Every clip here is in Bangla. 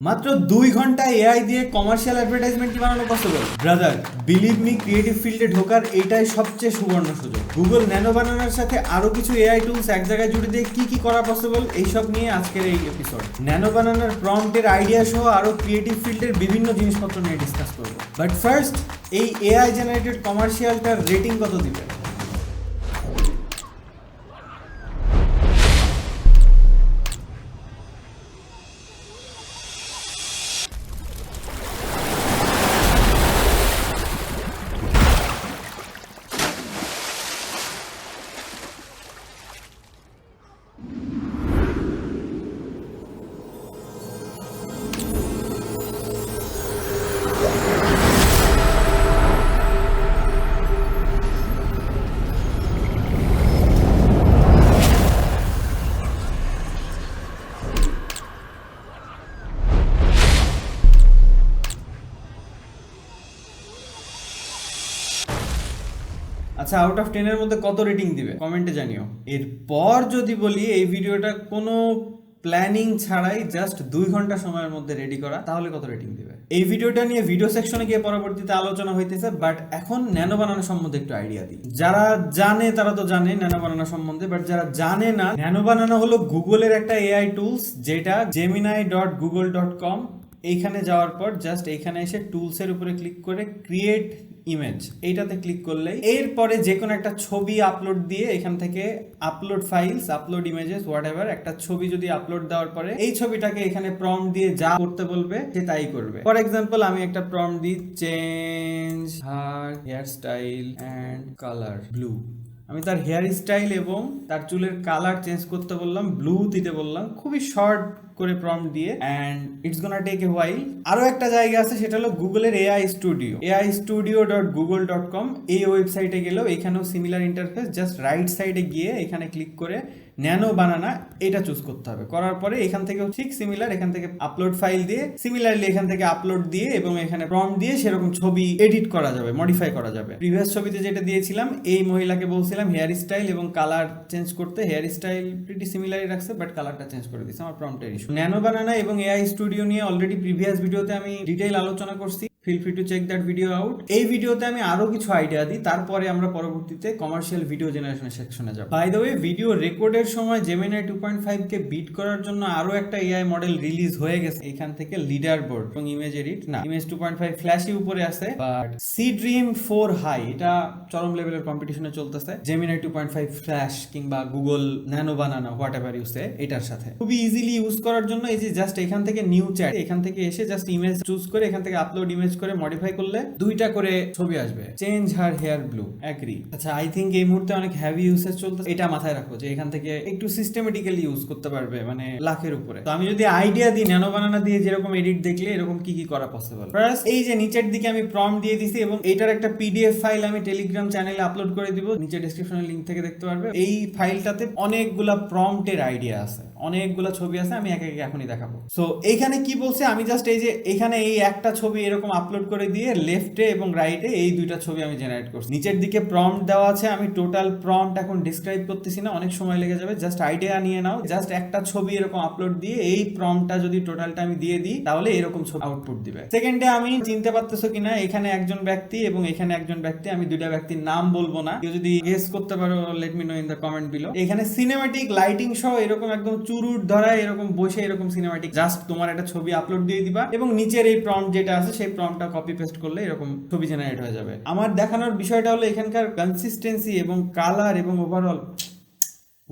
মাত্র দুই ঘণ্টা এআই দিয়ে কমার্শিয়াল অ্যাডভার্টাইজমেন্ট বানানো possible brother believe me creative ফিল্ডে ঢোকার এটাই সবচেয়ে সুবর্ণ সুযোগ। গুগল ন্যানো বানানোর সাথে আরও কিছু এআই টুলস এক জায়গায় জুড়ে দিয়ে কি কি করা পসিবল এইসব নিয়ে আজকের এই এপিসোড ন্যানো বানানোর প্রম্পটের আইডিয়া সহ আরও ক্রিয়েটিভ ফিল্ডের বিভিন্ন জিনিসপত্র নিয়ে ডিসকাস করব। বাট ফার্স্ট এই এআই জেনারেটেড কমার্শিয়ালটার রেটিং কত দিবে আচ্ছা আউট অফ টেনের মধ্যে কত রেটিং দিবে? কমেন্টে জানিও। এরপর যদি বলি, এই ভিডিওটা কোনো প্ল্যানিং ছাড়াই জাস্ট দুই ঘণ্টা সময়ের মধ্যে রেডি করা, তাহলে কত রেটিং দিবে? এই ভিডিওটা নিয়ে ভিডিও সেকশনে গিয়ে পরবর্তীতে আলোচনা হইতেছে বাট এখন ন্যানো বানানো সম্বন্ধে একটু আইডিয়া দিই। যারা জানে, তারা তো জানে ন্যানো বানানো সম্বন্ধে বাট যারা জানে না, ন্যানো বানানো হলো গুগলের একটা এআই টুলস যেটা Gemini dot Google dot com এইখানে যাওয়ার পর জাস্ট এইখানে এসে টুলসের উপরে ক্লিক করে ক্রিয়েট ইমেজ এইটাতে ক্লিক করলেই এরপরে যে কোনো একটা ছবি আপলোড দিয়ে এখান থেকে upload files upload images whatever একটা ছবি যদি আপলোড দেওয়ার পরে এই ছবিটাকে এখানে প্রম দিয়ে যা করতে বলবে সে তাই করবে। ফর এক্সাম্পল আমি একটা প্রম দিই change her hair style and colour blue আমি তার হেয়ার স্টাইল এবং তার চুলের কালার চেঞ্জ করতে বললাম ব্লু দিতে বললাম। খুবই শর্ট করে প্রম দিয়ে। And it's gonna take a while আরও একটা জায়গা আছে, সেটা হলো গুগলের AI studio AI studio dot Google dot com এই ওয়েবসাইটে গেলেও এখানেও সিমিলার ইন্টারফেস জাস্ট রাইট সাইডে গিয়ে এখানে ক্লিক করে ন্যানো বানানা, এটা চুজ করতে হবে। করার পরে এখান থেকেও ঠিক সিমিলার এখান থেকে আপলোড ফাইল দিয়ে সিমিলারলি এখান থেকে আপলোড দিয়ে এবং এখানে প্রম্পট দিয়ে সেরকম ছবি এডিট করা যাবে মডিফাই করা যাবে। প্রিভিয়াস ছবিতে যেটা দিয়েছিলাম, এই মহিলাকে বলছিলাম হেয়ার স্টাইল এবং কালার চেঞ্জ করতে। হেয়ার স্টাইল প্রিটি সিমিলারই রাখছে বাট কালারটা চেঞ্জ করে দিচ্ছে আমার প্রম্পটের ইস্যু ন্যানো বানানা এবং এআই স্টুডিও নিয়ে অলরেডি প্রিভিয়াস ভিডিওতে আমি ডিটেইল আলোচনা করছি। Feel free to check that video out এই ভিডিওতে আমি আরও কিছু আইডিয়া দিই, তারপরে আমরা পরবর্তীতে কমার্শিয়াল ভিডিও জেনারেশনের সেকশনে যাব। বাই দ্য ওয়ে ভিডিও রেকর্ডের সময় জেমিনাই টু পয়েন্ট ফাইভ কে বিট করার জন্য আরও একটা এআই মডেল রিলিজ হয়ে গেছে। এখান থেকে লিডার বোর্ড এবং ইমেজ এডিট না ইমেজ টু পয়েন্ট ফাইভ ফ্ল্যাশি উপরে আছে but Seedream four high এটা চরম লেভেলের কম্পিটিশনে চলতেছে। Gemini two point five flash কিংবা গুগল ন্যানো বানানো হোয়াট এভার ইউসে এটার সাথে। খুবই ইজিলি ইউজ করার জন্য এই যে জাস্ট এখান থেকে নিউ চ্যাট এখান থেকে এসে জাস্ট ইমেজ চুজ করে এখান থেকে আপলোড ইমেজ করে মডিফাই করলে দুইটা করে ছবি আসবে। Change her hair blue agree আচ্ছা আই থিঙ্ক এই মুহূর্তে অনেক হ্যাভি ইউসেজ চলতে এটা মাথায় রাখো যে এখান থেকে একটু সিস্টেমেটিক্যালি ইউজ করতে পারবে মানে লাখের উপরে। তো আমি যদি আইডিয়া দিই, ন্যানো বানানা দিয়ে যেরকম এডিট দেখলে এরকম কি কি করা পসিবল ফার্স্ট এই যে নিচের দিকে আমি প্রম দিয়ে দিছি এবং এটার একটা পিডিএফ ফাইল আমি টেলিগ্রাম চ্যানেলে আপলোড করে দিব। নিচে ডেসক্রিপশনের লিংক থেকে দেখতে পারবে। এই ফাইলটাতে অনেকগুলা প্রম্পটের আইডিয়া আছে। অনেকগুলা ছবি আছে, আমি একে একে এখনই দেখাবো। সো এইখানে কি বলছে? আমি জাস্ট এই যে এখানে এই একটা ছবি এরকম আপলোড করে দিয়ে লেফটে এবং রাইটে এই দুইটা ছবি আমি জেনারেট করছি। নিচের দিকে প্রম্পট দেওয়া আছে, আমি টোটাল প্রম্পট এখন ডিসক্রাইব করতেছি না, অনেক সময় লেগে যাবে। জাস্ট আইডিয়া নিয়ে নাও জাস্ট একটা ছবি এরকম আপলোড দিয়ে এই প্রম্পটটা যদি টোটালটা আমি দিয়ে দিই, তাহলে এরকম ছবি আউটপুট দিবে। সেকেন্ডে আমি চিনতে পারতেছো কিনা, এখানে একজন ব্যক্তি এবং এখানে একজন ব্যক্তি, আমি দুইটা ব্যক্তির নাম বলব না। কেউ যদি গেস করতে পারো let me know in the comment below এখানে সিনেমাটিক লাইটিং সহ এরকম একদম চুরুট ধরা, এরকম বসে এরকম সিনেমাটিক জাস্ট তোমার একটা ছবি আপলোড দিয়ে দিবা। এবং নিচের এই প্রম্পট যেটা আছে, সেই প্রম্পটটা কপি পেস্ট করলে এরকম ছবি জেনারেট হয়ে যাবে। আমার দেখানোর বিষয়টা হলো এখানকার কনসিস্টেন্সি এবং কালার এবং ওভারঅল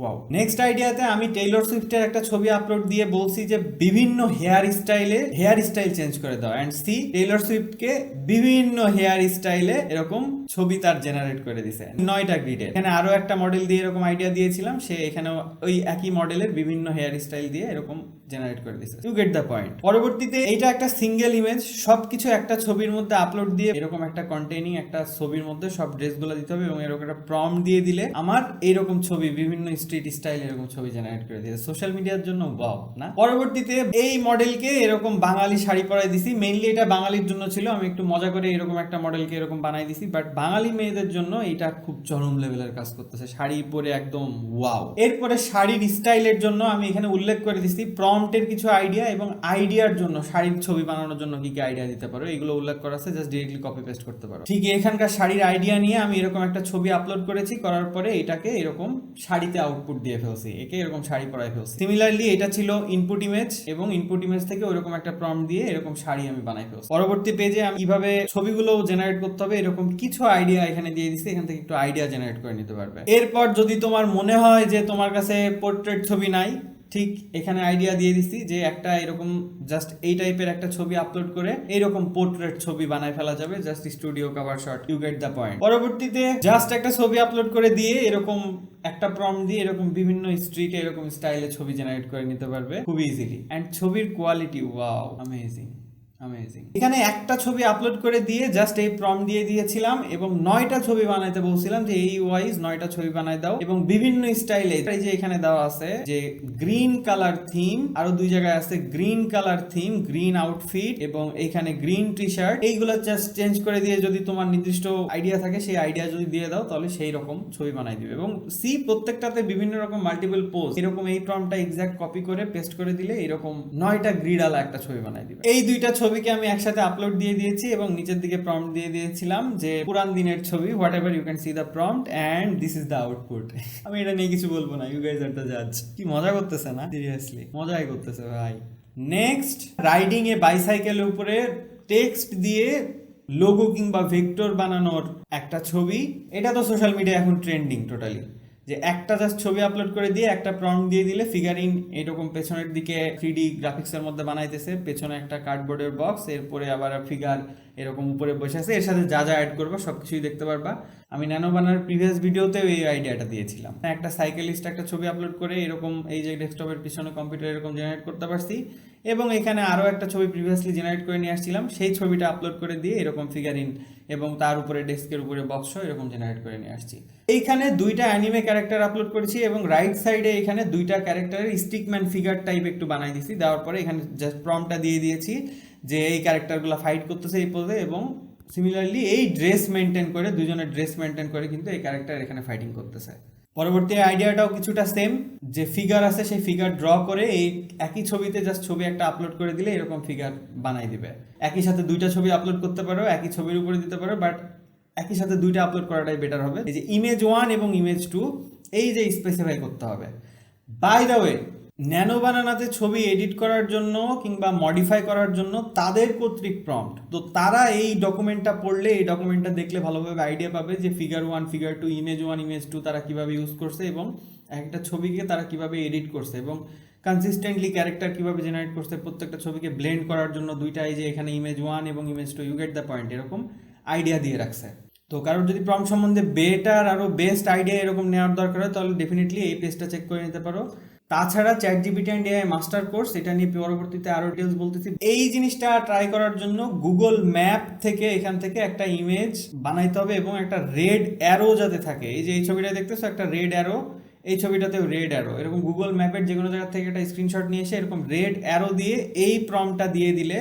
ওয়াও নেক্সট আইডিয়াতে আমি টেইলর সুইফটের একটা ছবি আপলোড দিয়ে বলছি যে বিভিন্ন হেয়ার স্টাইলে হেয়ার স্টাইল চেঞ্জ করে দাও অ্যান্ড সি টেইলর সুইফটকে বিভিন্ন হেয়ার স্টাইলে এরকম ছবি তার জেনারেট করে দিছে। নয়টা গ্রিডের এখানে আরও একটা মডেল দিয়ে এরকম আইডিয়া দিয়েছিলাম, সে এখানে ওই একই মডেলের বিভিন্ন হেয়ার স্টাইল দিয়ে এরকম জেনারেট করে দিছে। ইউ গেট দ্য পয়েন্ট পরবর্তীতে এইটা একটা সিঙ্গেল ইমেজ সবকিছু একটা ছবির মধ্যে আপলোড দিয়ে এরকম একটা কন্টেনিং একটা ছবির মধ্যে সব ড্রেসগুলো দিতে হবে এবং এরকম একটা প্রম দিয়ে দিলে আমার এইরকম ছবি বিভিন্ন স্ট্রিট স্টাইল এরকম ছবি জেনারেট করে দিয়েছে। সোশ্যাল মিডিয়ার জন্য ওয়াও না? পরবর্তীতে এই মডেলকে এরকম বাঙালি শাড়ি পরাই দিছি। মেইনলি এটা বাঙালির জন্য ছিল, আমি একটু মজা করে এরকম একটা মডেলকে এরকম বানাই দিছি বাট বাঙালি মেয়েদের জন্য এটা খুব চরম লেভেলের কাজ করতেছে। শাড়ি পরে একদম ওয়াও এরপরে শাড়ির স্টাইলের জন্য আমি এখানে উল্লেখ করে দিছি প্রম্পটের কিছু আইডিয়া এবং আইডিয়ার জন্য, শাড়ির ছবি বানানোর জন্য কি কি আইডিয়া দিতে পারো, এগুলো উল্লেখ করা আছে জাস্ট ডিরেক্টলি কপি পেস্ট করতে পারো। ঠিক এখানকার শাড়ির আইডিয়া নিয়ে আমি এরকম একটা ছবি আপলোড করেছি, করার পরে এটাকে এরকম শাড়িতে আউটপুট দিয়ে ফেলছি, একে এরকম শাড়ি পরাই ফেলছি। সিমিলারলি এটা ছিল ইনপুট ইমেজ এবং ইনপুট ইমেজ থেকে ওইরকম একটা প্রম দিয়ে এরকম শাড়ি আমি বানাই ফেলছি। পরবর্তী পেজে আমি কীভাবে ছবিগুলো জেনারেট করতে হবে, এরকম কিছু আইডিয়া এখানে দিয়ে দিচ্ছি এখান থেকে একটু আইডিয়া জেনারেট করে নিতে পারবে। এরপর যদি তোমার মনে হয় যে তোমার কাছে পোর্ট্রেট ছবি নাই ঠিক এখানে আইডিয়া দিয়ে দিছি যে একটা এরকম জাস্ট এই টাইপের একটা ছবি আপলোড করে এইরকম পোর্ট্রেট ছবি বানায় ফেলা যাবে just studio cover shot you get the point পরবর্তীতে জাস্ট একটা ছবি আপলোড করে দিয়ে এরকম একটা প্রম দিয়ে এরকম বিভিন্ন স্ট্রিটে এরকম স্টাইলে ছবি জেনারেট করে নিতে পারবে, খুব ইজিলি অ্যান্ড ছবির কোয়ালিটি ওয়াও অ্যামেজিং এখানে একটা ছবি আপলোড করে দিয়ে জাস্ট এই প্রম দিয়ে দিয়েছিলাম এবং নয়টা ছবি বানাইতে বলছিলাম যে এই ওয়াইজ নয়টা ছবি বানাই দাও এবং বিভিন্ন স্টাইলে যে এখানে দেওয়া আছে যে গ্রিন কালার থিম আরও দুই জায়গায় আছে green colour theme green outfit এবং এখানে গ্রিন টি শার্ট এইগুলো জাস্ট চেঞ্জ করে দিয়ে যদি তোমার নির্দিষ্ট আইডিয়া থাকে সেই আইডিয়া যদি দিয়ে দাও তাহলে সেই রকম ছবি বানাই দিবে এবং সি প্রত্যেকটাতে বিভিন্ন রকম মাল্টিপল পোজ এরকম এই প্রমটা এক্সাক্ট কপি করে পেস্ট করে দিলে এরকম নয়টা গ্রিডালা একটা ছবি বানাই দিবে। এই দুইটা ছবিকে আমি একসাথে আপলোড দিয়ে দিয়েছি এবং নিচের দিকে প্রম্পট দিয়ে দিয়েছিলাম যে, পুরান দিনের ছবি whatever you can see the prompt and this is the output আমি এটা নিয়ে কিছু বলব না ইউ গাইজ আর দ্য জাজ কি মজা করতেছে না? সিরিয়াসলি মজাই করতেছে ভাই। নেক্সট রাইডিং এ বাইসাইকেলের উপরে টেক্সট দিয়ে লোগো কিংবা ভেক্টর বানানোর একটা ছবি। এটা তো সোশ্যাল মিডিয়া এখন ট্রেন্ডিং টোটালি যে একটা জাস্ট ছবি আপলোড করে দিয়ে একটা প্রম্পট দিয়ে দিলে ফিগারিং এরকম পেছনের দিকে থ্রি গ্রাফিক্সের মধ্যে বানাইতেছে। পেছনে একটা কার্ডবোর্ডের বক্স এরপরে আবার ফিগার এরকম উপরে বসে আছে এর সাথে যা যা অ্যাড করবা সব কিছুই দেখতে পারবা। আমি ন্যানো বানার প্রিভিয়াস ভিডিওতেও এই আইডিয়াটা দিয়েছিলাম। একটা সাইকেলিস্ট একটা ছবি আপলোড করে এরকম এই যে ডেস্কটপের পিছনে কম্পিউটার এরকম জেনারেট করতে পারছি। এবং এখানে আরও একটা ছবি প্রিভিয়াসলি জেনারেট করে নিয়ে আসছিলাম, সেই ছবিটা আপলোড করে দিয়ে এরকম ফিগারিন এবং তার উপরে ডেস্কের উপরে বক্স এরকম জেনারেট করে নিয়ে আসছি। এইখানে দুইটা অ্যানিমে ক্যারেক্টার আপলোড করেছি এবং রাইট সাইডে এখানে দুইটা ক্যারেক্টারের স্টিকম্যান ফিগার টাইপ একটু বানাই দিয়েছি দেওয়ার পরে এখানে জাস্ট প্রমটা দিয়ে দিয়েছি যে এই ক্যারেক্টারগুলো ফাইট করতেছে এই পদে এবং সিমিলারলি এই ড্রেস মেনটেন করে, দুজনের ড্রেস মেনটেন করে কিন্তু এই ক্যারেক্টার এখানে ফাইটিং করতেছে। পরবর্তী আইডিয়াটাও কিছুটা সেম যে ফিগার আছে সেই ফিগার ড্র করে এই একই ছবিতে জাস্ট ছবি একটা আপলোড করে দিলে এরকম ফিগার বানাই দিবে। একই সাথে দুইটা ছবি আপলোড করতে পারো, একই ছবির উপরে দিতে পারো বাট একই সাথে দুইটা আপলোড করাটাই বেটার হবে। এই যে ইমেজ ওয়ান এবং ইমেজ টু এই যে স্পেসিফাই করতে হবে। বাই দ্য ওয়ে ন্যানো বানানাতে ছবি এডিট করার জন্য কিংবা মডিফাই করার জন্য তাদের কর্তৃক প্রম্পট তো তারা এই ডকুমেন্টটা পড়লে, এই ডকুমেন্টটা দেখলে ভালোভাবে আইডিয়া পাবে যে figure one figure two image one image two তারা কীভাবে ইউজ করছে এবং একটা ছবিকে তারা কীভাবে এডিট করছে এবং কনসিস্টেন্টলি ক্যারেক্টার কীভাবে জেনারেট করছে, প্রত্যেকটা ছবিকে ব্লেন্ড করার জন্য দুইটা এই যে এখানে ইমেজ ওয়ান এবং image two you get the point এরকম আইডিয়া দিয়ে রাখছে। তো কারোর যদি প্রম সম্বন্ধে বেটার আরও বেস্ট আইডিয়া এরকম নেওয়ার দরকার হয়, তাহলে ডেফিনেটলি এই পেজটা চেক করে নিতে পারো। তাছাড়া ChatGPT and AI master course এটা নিয়ে পরবর্তীতে আরও ডিটেলস বলতেছি। এই জিনিসটা ট্রাই করার জন্য গুগল ম্যাপ থেকে, এখান থেকে একটা ইমেজ বানাইতে হবে এবং একটা রেড অ্যারো যাতে থাকে। এই যে এই ছবিটা দেখতেছো, একটা রেড অ্যারো এই ছবিটাতেও রেড অ্যারো এরকম গুগল ম্যাপের যে কোনো জায়গা থেকে একটা স্ক্রিনশট নিয়ে এসে এরকম রেড অ্যারো দিয়ে এই প্রমটা দিয়ে দিলে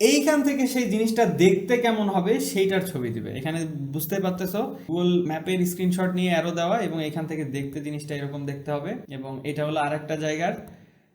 এইখান থেকে সেই জিনিসটা দেখতে কেমন হবে সেইটার ছবি দিবে। এখানে বুঝতে পারতেছো গুগল ম্যাপের স্ক্রিনশট নিয়ে অ্যারো দেওয়া এবং এখান থেকে দেখতে জিনিসটা এরকম দেখতে হবে এবং এটা হলো আরেকটা জায়গার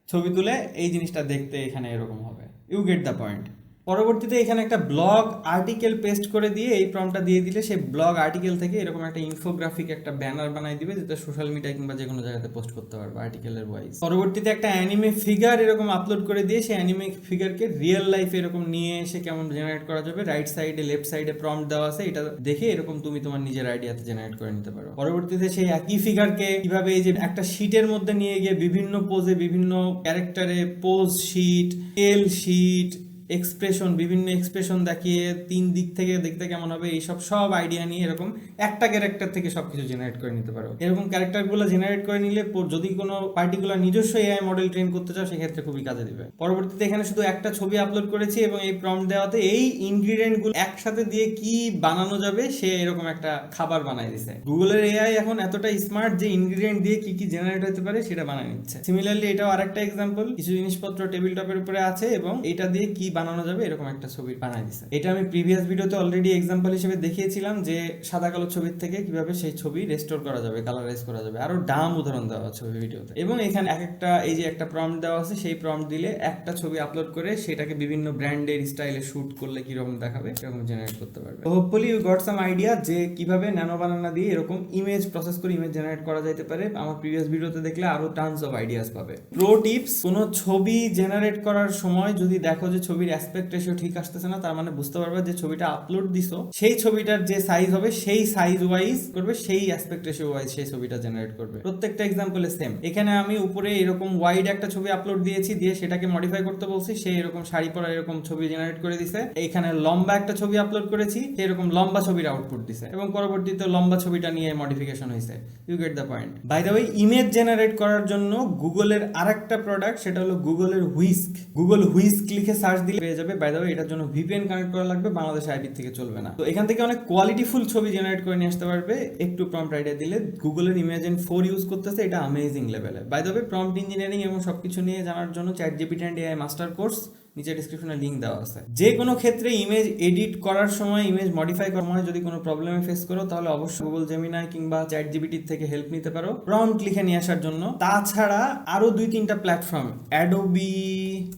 ছবি তুলে এই জিনিসটা দেখতে এখানে এরকম হবে। ইউ গেট দ্য পয়েন্ট পরবর্তীতে এখানে একটা ব্লগ আর্টিকেল পেস্ট করে দিয়ে এই প্রমটা দিয়ে দিলে সেই ব্লগ আর্টিকেল থেকে এরকম একটা ইনফোগ্রাফিক একটা ব্যানার বানাই দিবে যেটা সোশ্যাল মিডিয়া কিংবা যে কোনো জায়গাতে পোস্ট করতে পারবে আর্টিকেলের ওয়াইজ পরবর্তীতে একটা অ্যানিমে ফিগার এরকম আপলোড করে দিয়ে সেই অ্যানিমে ফিগারকে রিয়েল লাইফে এরকম নিয়ে এসে কেমন জেনারেট করা যাবে? রাইট সাইডে লেফট সাইডে প্রম্পট দেওয়া আছে, এটা দেখে এরকম তুমি তোমার নিজের আইডিয়াতে জেনারেট করে নিতে পারো। পরবর্তীতে সেই একই ফিগারকে কীভাবে এই যে একটা শিটের মধ্যে নিয়ে গিয়ে বিভিন্ন পোজে বিভিন্ন ক্যারেক্টারে pose sheet L sheet expression বিভিন্ন এক্সপ্রেশন দেখিয়ে তিন দিক থেকে দেখতে কেমন হবে, এইসব সব আইডিয়া নিয়ে এরকম একটা ক্যারেক্টার থেকে সবকিছু জেনারেট করে নিতে পারো। এরকম ক্যারেক্টারগুলো জেনারেট করে নিলে যদি কোনো পার্টিকুলার নিজস্ব এআই মডেল ট্রেন করতে চাও, সেক্ষেত্রে খুবই কাজে দিবে। পরবর্তীতে এখানে শুধু একটা ছবি আপলোড করেছি এবং এই প্রম্পট দেওয়াতে এই ইনগ্রিডিয়েন্টগুলো একসাথে দিয়ে কি বানানো যাবে, সে এরকম একটা খাবার বানাই দিছে। গুগলের এআই এখন এতটা স্মার্ট যে ইনগ্রিডিয়েন্ট দিয়ে কি কি জেনারেট হতে পারে, সেটা বানায় নিচ্ছে। সিমিলারলি এটাও আরেকটা এক্সাম্পল কিছু জিনিসপত্র টেবিল টপের উপরে আছে এবং এটা দিয়ে কি বানানো যাবে, এরকম একটা ছবি বানাই দিছে। এটা আমি প্রিভিয়াস ভিডিওতে অলরেডি এক্সাম্পল হিসেবে দেখিয়েছিলাম যে সাদা কালো ছবির থেকে কীভাবে সেই ছবি রেস্টোর করা যাবে কালারাইজ করা যাবে। আরও ডাম উদাহরণ দেওয়া ওই ভিডিওতে এবং এখানে এক একটা, এই যে একটা প্রম্পট দেওয়া আছে, সেই প্রম্পট দিলে একটা ছবি আপলোড করে সেটাকে বিভিন্ন ব্র্যান্ডের স্টাইলে শুট করলে কীরকম দেখাবে এরকম জেনারেট করতে পারবে। Hopefully you got some idea যে কীভাবে ন্যানো বানানা দিয়ে এরকম ইমেজ প্রসেস করে ইমেজ জেনারেট করা যাইতে পারে। আমার প্রিভিয়াস ভিডিওতে দেখলে আরও টানস অফ আইডিয়াস পাবে। প্রো টিপস কোনো ছবি জেনারেট করার সময় যদি দেখো যে ছবির অ্যাসপেক্ট রেশিও ঠিক আসতেছে না, তার মানে বুঝতে পারবে যে ছবিটা আপলোড দিছো, সেই ছবিটার যে সাইজ হবে, সেই সাইজ ওয়াইজ করবে, সেই অ্যাসপেক্ট রেশিও ওয়াইজ সেই ছবিটা জেনারেট করবে। প্রত্যেকটা এক্সাম্পলে সেম এখানে আমি উপরে এরকম ওয়াইড একটা ছবি আপলোড দিয়েছি, দিয়ে সেটাকে মডিফাই করতে বলছি, সে এরকম শাড়ি পরা এরকম ছবি জেনারেট করে দিছে। এখানে লম্বা একটা ছবি আপলোড করেছি এরকম লম্বা ছবির আউটপুট দিছে। এবং পরবর্তীতে লম্বা ছবিটা নিয়ে মডিফিকেশন হয়েছে you get the point by the way image generate করার জন্য গুগলের আরেকটা প্রোডাক্ট সেটা হলো গুগলের হুইস্ক গুগল হুইস্ক লিখে সার্চ দিলে পেয়ে যাবে। বাই ওয়ে এটার জন্য ভিপিএন কানেক্ট করা লাগবে, বাংলাদেশ আইপি থেকে চলবে না। তো এখান থেকে অনেক কোয়ালিটিফুল ছবি জেনারেট করে নিয়ে আসতে পারবে। একটু প্রম্পট আইডিয়া দিলে গুগলের ইমেজিন ফোর ইউজ করতেছে, এটা আমেজিং লেভেলে বাই ওয়ে প্রম্পট ইঞ্জিনিয়ারিং এবং সবকিছু নিয়ে জানার জন্য ChatGPT and AI master course নিচে ডিসক্রিপশনে লিঙ্ক দেওয়া আছে। যে কোনো ক্ষেত্রে ইমেজ এডিট করার সময় ইমেজ মডিফাই করার সময় যদি কোনো প্রবলেমে ফেস করো, তাহলে অবশ্যই গুগল জেমিনাই কিংবা চ্যাট জিবিটির থেকে হেল্প নিতে পারো। প্রম্পট লিখে নিয়ে আসার জন্য। তাছাড়া আরও দুই তিনটা প্ল্যাটফর্ম অ্যাডোবি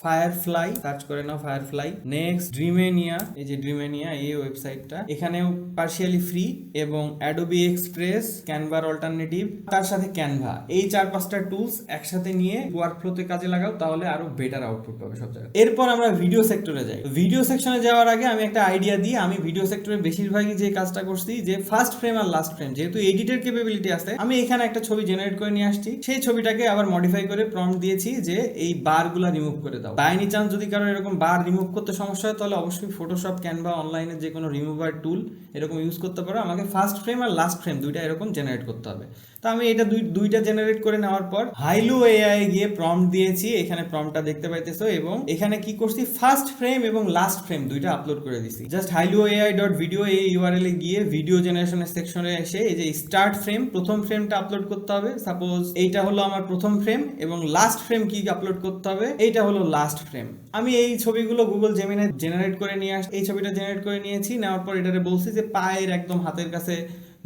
ফায়ারফ্লাই সার্চ করে নাও ফায়ারফ্লাই নেক্সট ড্রিমেনিয়া এই যে ড্রিমেনিয়া এই ওয়েবসাইটটা এখানেও পার্শিয়ালি ফ্রি এবং অ্যাডোবি এক্সপ্রেস ক্যানভার অল্টারনেটিভ তার সাথে ক্যানভা এই চার পাঁচটা টুলস একসাথে নিয়ে ওয়ার্কফ্লোতে কাজে লাগাও, তাহলে আরও বেটার আউটপুট পাবে সব জায়গায়। এরপর আমরা ভিডিও সেক্টরে যাই। ভিডিও সেকশনে যাওয়ার আগে আমি একটা আইডিয়া দিই আমি ভিডিও সেক্টরে বেশিরভাগই যে কাজটা করছি, যে ফার্স্ট ফ্রেম আর লাস্ট ফ্রেম যেহেতু এডিটের ক্যাপাবিলিটি আছে, আমি এখানে একটা ছবি জেনারেট করে নিয়ে আসছি। সেই ছবিটাকে আবার মডিফাই করে প্রম্পট দিয়েছি যে এই বারগুলা রিমুভ করে দাও। বাই এনি চান্স যদি কারও এরকম বার রিমুভ করতে সমস্যা হয়, তাহলে অবশ্যই ফটোশপ ক্যানভা অনলাইনে যে কোনো রিমুভার টুল এরকম ইউজ করতে পারো। আমাকে ফার্স্ট ফ্রেম আর লাস্ট ফ্রেম দুইটা এরকম জেনারেট করতে হবে। তো আমি এটা দুই, দুইটা জেনারেট করে নেওয়ার পর হাইলু এআই গিয়ে প্রম্পট দিয়েছি, এখানে প্রম্পটটা দেখতে পাইতেছো এবং এখানে কি করছি? ফার্স্ট ফ্রেম এবং লাস্ট ফ্রেম দুইটা আপলোড করে দিছি। Just Hailuo AI dot video এই ইউআরএল এ গিয়ে ভিডিও জেনারেশনের সেকশনে এসে এই যে স্টার্ট ফ্রেম প্রথম ফ্রেমটা আপলোড করতে হবে। সাপোজ এইটা হলো আমার প্রথম ফ্রেম এবং লাস্ট ফ্রেম কি আপলোড করতে হবে? এইটা হলো লাস্ট ফ্রেম আমি এই ছবিগুলো গুগল জেমিনে জেনারেট করে নিয়ে আস, এই ছবিটা জেনারেট করে নিয়েছি, নেওয়ার পর এটারে বলছি যে পায়ের একদম হাতের কাছে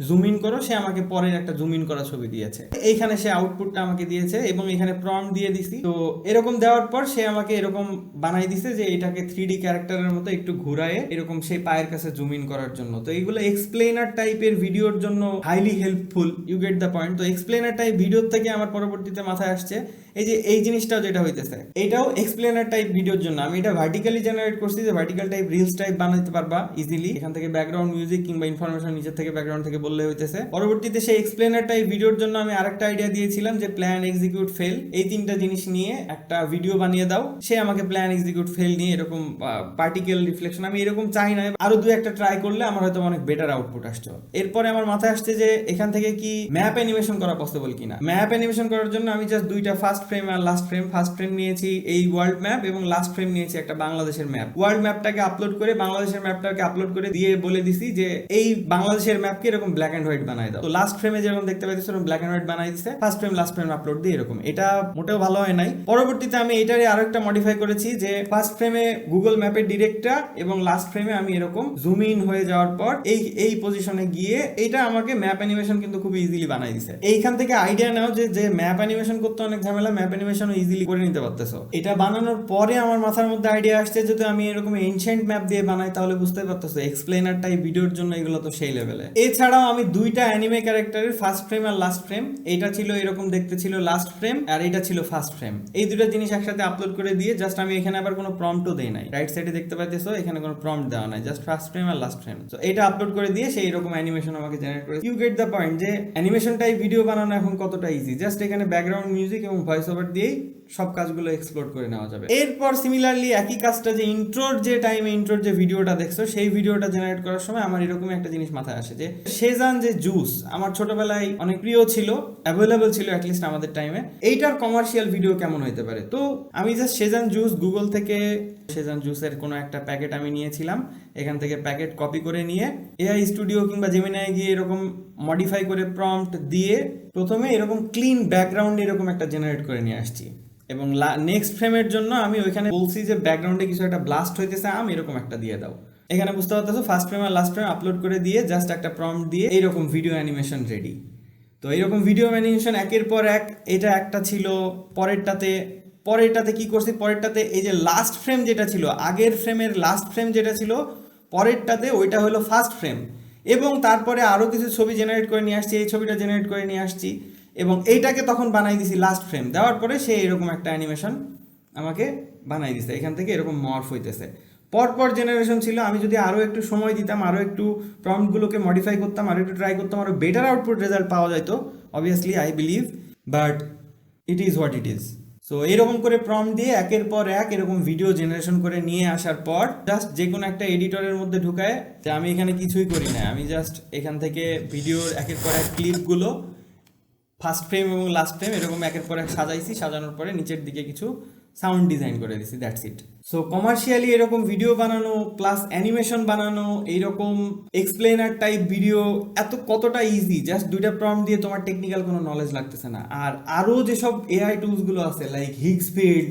জুম ইন করো, সে আমাকে পরের একটা জুম ইন করা ছবি দিয়েছে। এইখানে সে আউটপুটটা আমাকে দিয়েছে এবং এখানে প্রম দিয়ে দিছি। তো এরকম দেওয়ার পর সে আমাকে এরকম বানাই দিছে যে এটাকে থ্রি ডি ক্যারেক্টারের মতো একটু ঘুরায় এরকম সেই পায়ের কাছে জুম ইন করার জন্য। তো এইগুলো এক্সপ্লেনার টাইপের ভিডিওর জন্য highly helpful you get the point তো এক্সপ্লেনার টাইপ ভিডিওর থেকে আমার পরবর্তীতে মাথায় আসছে, এই যে এই জিনিসটাও যেটা হইতেছে, এটাও এক্সপ্লেনার টাইপ ভিডিওর জন্য। আমি এটা ভার্টিক্যালি জেনারেট করছি যে ভার্টিক্যাল টাইপ রিলস টাইপ বানাতে পারবা ইজিলি এখান থেকে ব্যাকগ্রাউন্ড মিউজিক কিংবা ইনফরমেশন নিচের থেকে ব্যাকগ্রাউন্ড থেকে বললে হইতেছে। পরবর্তীতে সেই এক্সপ্লেনার টাইপ ভিডিওর জন্য আমি আরেকটা আইডিয়া দিয়েছিলাম যে প্ল্যান এক্সিকিউট ফেল এই তিনটা জিনিস নিয়ে একটা ভিডিও বানিয়ে দাও। সে আমাকে প্ল্যান এক্সিকিউট ফেল নিয়ে এরকম পার্টিকেল রিফ্লেকশন আমি এরকম চাই না। আরও দু একটা ট্রাই করলে আমার হয়তো অনেক বেটার আউটপুট আসছে। এরপরে আমার মাথায় আসছে যে এখান থেকে কি ম্যাপ অ্যানিমেশন করা পসিবল কিনা। ম্যাপ অ্যানিমেশন করার জন্য আমি জাস্ট দুইটা ফার্স্ট ফ্রেম আর লাস্ট ফ্রেম ফার্স্ট ফ্রেম নিয়েছি এই ওয়ার্ল্ড ম্যাপ এবং লাস্ট ফ্রেম নিয়েছি একটা বাংলাদেশের ম্যাপ ওয়ার্ল্ড ম্যাপটাকে আপলোড করে বাংলাদেশের ম্যাপটাকে আপলোড করে দিয়ে বলে দিছি যে এই বাংলাদেশের ম্যাপকে এরকম ব্ল্যাক এন্ড হোয়াইট বানাই দাও। তো লাস্ট ফ্রেমে যেরকম দেখতে পাইতেছো, এরকম ব্ল্যাক এন্ড হোয়াইট বানাই দিছে। First frame last frame upload দিয়ে এরকম। এটা মোটেও ভালো হয় নাই। পরবর্তীতে আমি এটারে আরও একটা মডিফাই করেছি যে ফার্স্ট ফ্রেমে গুগল ম্যাপের ডিরেক্টটা এবং লাস্ট ফ্রেমে আমি এরকম জুম ইন হয়ে যাওয়ার পর এই এই পজিশনে গিয়ে এটা আমাকে ম্যাপ অ্যানিমেশন কিন্তু খুব ইজিলি বানাই দিছে। এইখান থেকে আইডিয়া নাও যে যে ম্যাপ অ্যানিমেশন করতে অনেক ঝামেলা ম্যাপ অ্যানিমেশন ইজিলি করে নিতে পারতেছো। এটা বানানোর পরে আমার মাথার মধ্যে আইডিয়া আসছে যদি আমি এরকম এনশিয়েন্ট ম্যাপ দিয়ে বানাই তাহলে বুঝতে পারতেছো এক্সপ্লেনার টাইপ ভিডিওর জন্য এগুলো তো সেই লেভেলে এছাড়াও আমি দুইটা অ্যানিমে ক্যারেক্টারের ফার্স্ট ফ্রেম আর লাস্ট ফ্রেম এটা ছিল এরকম দেখতে ছিল লাস্ট ফ্রেম আর এটা ছিল ফার্স্ট ফ্রেম এই দুটো জিনিস একসাথে আপলোড করে দিয়ে জাস্ট আমি এখানে আবার কোনো প্রম্পটও দেই নাই। রাইট সাইডে দেখতে পাইতেছো, এখানে কোনো প্রম্পট দেওয়া নাই জাস্ট ফার্স্ট ফ্রেম আর লাস্ট ফ্রেম তো এটা আপলোড করে দিয়ে সেই এরকম অ্যানিমেশন আমাকে জেনারেট করে ইউ গেট দ্য পয়েন্ট যে অ্যানিমেশন টাইপ ভিডিও বানানো এখন কতটা ইজি জাস্ট এখানে ব্যাকগ্রাউন্ড মিউজিক এবং ভয়েস ওভার দিয়েই সব কাজগুলো এক্সপ্লোর করে নেওয়া যাবে। এরপর সিমিলারলি একই কাজটা যে ইন্ট্রোর যে টাইমে ইন্ট্রোর যে ভিডিওটা দেখছ, সেই ভিডিওটা জেনারেট করার সময় আমার এরকম একটা জিনিস মাথায় আসে যে সেজান যে জুস আমার ছোটবেলায় অনেক প্রিয় ছিল অ্যাভেলেবল ছিল অ্যাটলিস্ট আমাদের টাইমে এইটার কমার্শিয়াল ভিডিও কেমন হইতে পারে? তো আমি জাস্ট সেজান জুস গুগল থেকে সেজান জুসের কোনো একটা প্যাকেট আমি নিয়েছিলাম, এখান থেকে প্যাকেট কপি করে নিয়ে এআই স্টুডিও কিংবা জেমিনায় গিয়ে এরকম মডিফাই করে প্রম্পট দিয়ে, প্রথমে এরকম ক্লিন ব্যাকগ্রাউন্ড এরকম একটা জেনারেট করে নিয়ে আসছি। এবং নেক্সট ফ্রেমের জন্য আমি ওইখানে বলছি যে ব্যাকগ্রাউন্ডে কিছু একটা ব্লাস্ট হইতেছে, আমি এরকম একটা দিয়ে দাও। এখানে বুঝতে পারতেছো ফার্স্ট ফ্রেম আর লাস্ট ফ্রেম আপলোড করে দিয়ে জাস্ট একটা প্রম্পট দিয়ে এইরকম ভিডিও অ্যানিমেশন রেডি তো এইরকম ভিডিও অ্যানিমেশন একের পর এক, এটা একটা ছিল, পরেরটাতে পরেরটাতে কি করছি, পরেরটাতে এই যে লাস্ট ফ্রেম যেটা ছিল, আগের ফ্রেমের লাস্ট ফ্রেম যেটা ছিল, পরেরটাতে ওইটা হলো ফার্স্ট ফ্রেম এবং তারপরে আরও কিছু ছবি জেনারেট করে নিয়ে আসছি, এই ছবিটা জেনারেট করে নিয়ে আসছি। এবং এইটাকে তখন বানাই দিছি লাস্ট ফ্রেম দেওয়ার পরে সে এরকম একটা অ্যানিমেশন আমাকে বানাই দিছে। এখান থেকে এরকম মর্ফ হইতেছে। পরপর জেনারেশন ছিল, আমি যদি আরও একটু সময় দিতাম আরও একটু প্রম্পটগুলোকে মডিফাই করতাম আরও একটু ট্রাই করতাম আরও বেটার আউটপুট রেজাল্ট পাওয়া যেত obviously I believe but it is what it is so এরকম করে প্রম দিয়ে একের পর এক এরকম ভিডিও জেনারেশন করে নিয়ে আসার পর জাস্ট যে কোনো একটা এডিটরের মধ্যে ঢুকায় যে আমি এখানে কিছুই করি না। আমি জাস্ট এখান থেকে ভিডিওর একের পর এক ক্লিপগুলো ফার্স্ট ফ্রেম এবং লাস্ট ফ্রেম এরকম একের পর এক সাজাইছি, সাজানোর পরে নিচের দিকে কিছু সাউন্ড ডিজাইন করে দিছি দ্যাটস ইট সো কমার্শিয়ালি এরকম ভিডিও বানানো প্লাস অ্যানিমেশন বানানো, এইরকম এক্সপ্লেনার টাইপ ভিডিও এত কতটা ইজি জাস্ট দুইটা প্রম দিয়ে তোমার টেকনিক্যাল কোনো নলেজ লাগতেছে না। আর আরও যেসব এআই টুলসগুলো আছে লাইক হিগস্পিড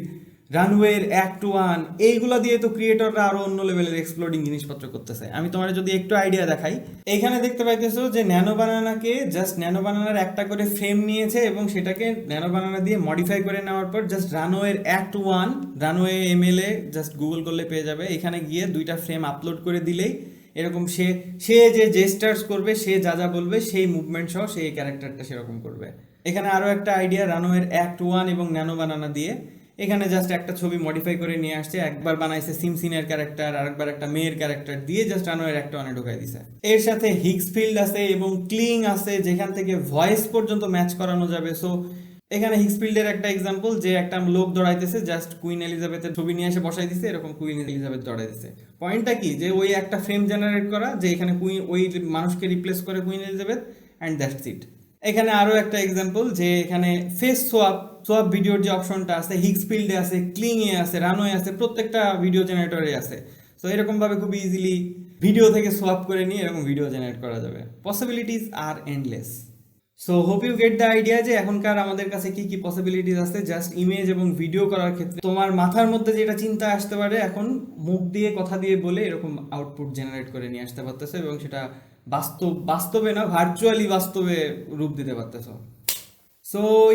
রানওয়ের এক টু ওয়ান এইগুলো দিয়ে তো ক্রিয়েটররা আরও অন্য লেভেলের এক্সপ্লোডিং জিনিসপত্র করতেছে। আমি তোমার যদি একটু আইডিয়া দেখাই, এখানে দেখতে পাইতেছো যে ন্যানো বানানাকে জাস্ট ন্যানো বানানার একটা করে ফ্রেম নিয়েছে এবং সেটাকে ন্যানো বানানা দিয়ে মডিফাই করে নেওয়ার পর জাস্ট রানওয়ের এক two one Runway MLA just Google করলে পেয়ে যাবে। এখানে গিয়ে দুইটা ফ্রেম আপলোড করে দিলেই এরকম সে সে যে জেস্টার্স করবে, সে যা যা বলবে, সেই মুভমেন্ট সহ সেই ক্যারেক্টারটা সেরকম করবে। এখানে আরও একটা আইডিয়া রানওয়ের অ্যাক্ট ওয়ান এবং ন্যানো বানানা দিয়ে। এখানে জাস্ট একটা ছবি মডিফাই করে নিয়ে আসছে, একবার বানাইছে সিমসিনের ক্যারেক্টার আরেকবার একটা মেয়ের ক্যারেক্টার দিয়ে জাস্ট রানওয়ের একটা ওয়ানে ঢুকাই দিছে। এর সাথে হিগস ফিল্ড আছে এবং ক্লিং আছে, যেখান থেকে ভয়েস পর্যন্ত ম্যাচ করানো যাবে। সো এখানে হিক্সফিল্ডের একটা এক্সাম্পল যে একটা লোক দৌড়াইতেছে জাস্ট কুইন এলিজাবেথের ছবি নিয়ে এসে বসাই দিছে, এরকম কুইন এলিজাবেথ দৌড়াইতেছে পয়েন্টটা কি? যে ওই একটা ফ্রেম জেনারেট করা, যে এখানে কুইন ওই মানুষকে রিপ্লেস করে Queen Elizabeth and that's it এখানে আরও একটা এক্সাম্পল যে এখানে ফেস সোয়াপ সোয়াপ ভিডিওর যে অপশনটা আছে হিক্সফিল্ডে আছে ক্লিংয়ে আছে রানওয়ে আছে, প্রত্যেকটা ভিডিও জেনারেটরে আছে। সো এরকমভাবে খুব ইজিলি ভিডিও থেকে সোয়াপ করে নিয়ে এরকম ভিডিও জেনারেট করা যাবে। Possibilities are endless so hope you get the idea যে এখনকার আমাদের কাছে কি কি পসিবিলিটিস আছে জাস্ট ইমেজ এবং ভিডিও করার ক্ষেত্রে। তোমার মাথার মধ্যে যেটা চিন্তা আসতে পারে, এখন মুখ দিয়ে, কথা দিয়ে বলে এরকম আউটপুট জেনারেট করে নিয়ে আসতে পারতেছে এবং সেটা বাস্তব, বাস্তবে না ভার্চুয়ালি বাস্তবে রূপ দিতে পারতেছো।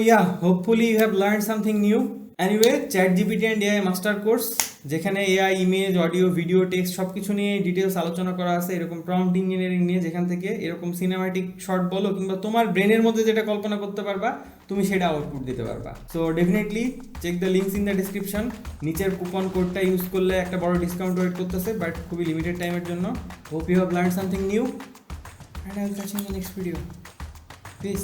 Yeah hopefully you have learn something new anyway ChatGPT and AI master course যেখানে AI image audio video text সব কিছু নিয়ে ডিটেলস আলোচনা করা আছে, এরকম প্রম্পট ইঞ্জিনিয়ারিং নিয়ে যেখান থেকে এরকম সিনেমাটিক শর্ট বলো, কিংবা তোমার ব্রেনের মধ্যে যেটা কল্পনা করতে পারবা, তুমি সেটা আউটপুট দিতে পারবা। So definitely check the links in the description নিচের কুপন কোডটা ইউজ করলে একটা বড় ডিসকাউন্ট ওয়েট করতেছে বাট খুবই লিমিটেড টাইমের জন্য। Hope you have learn something new and I next video please